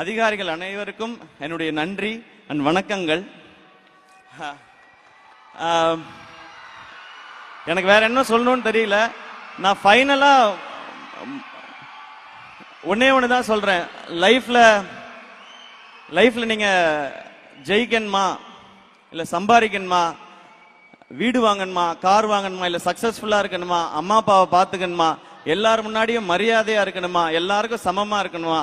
அதிகாரிகள் அனைவருக்கும் என்னுடைய நன்றி அண்ட் வணக்கங்கள். எனக்கு வேற என்ன சொல்லணும்னு தெரியல. நான் ஃபைனலா ஒன்னே ஒன்று தான் சொல்றேன். லைஃப்ல லைஃப்ல நீங்க ஜெயிக்கணுமா? இல்லை சம்பாதிக்கணுமா? வீடு வாங்கணுமா? கார் வாங்கணுமா? இல்லை சக்ஸஸ்ஃபுல்லாக இருக்கணுமா? அம்மா அப்பாவை பார்த்துக்கணுமா? எல்லார் முன்னாடியும் மரியாதையாக இருக்கணுமா? எல்லாருக்கும் சமமாக இருக்கணுமா?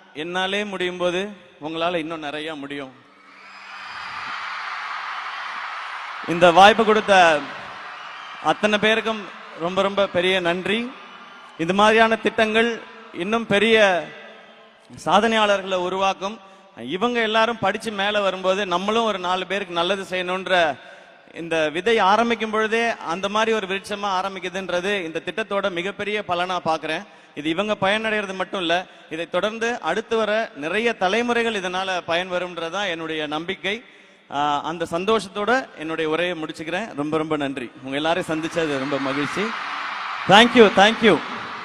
என்னாலே முடியும் போது உங்களால இன்னும் நிறைய முடியும். இந்த வாய்ப்பு கொடுத்த அத்தனை பேருக்கும் ரொம்ப ரொம்ப பெரிய நன்றி. இது மாதிரியான திட்டங்கள் இன்னும் பெரிய சாதனையாளர்களை உருவாக்கும். இவங்க எல்லாரும் படிச்சு மேல வரும்போது நம்மளும் ஒரு நாலு பேருக்கு நல்லது செய்யணும்ன்ற இந்த விதை ஆரம்பிக்கும் பொழுதே அந்த மாதிரி ஒரு விருட்சமா ஆரம்பிக்குதுன்றது இந்த திட்டத்தோட மிகப்பெரிய பலனா பாக்குறேன். இது இவங்க பயனடைகிறது மட்டும் இல்லை இதை தொடர்ந்து அடுத்து வர நிறைய தலைமுறைகள் இதனால் பயன் வரும்ன்றதான் என்னுடைய நம்பிக்கை. அந்த சந்தோஷத்தோட என்னுடைய உரையை முடிச்சுக்கிறேன். ரொம்ப ரொம்ப நன்றி. உங்கள் எல்லாரையும் சந்தித்தது ரொம்ப மகிழ்ச்சி. Thank you thank you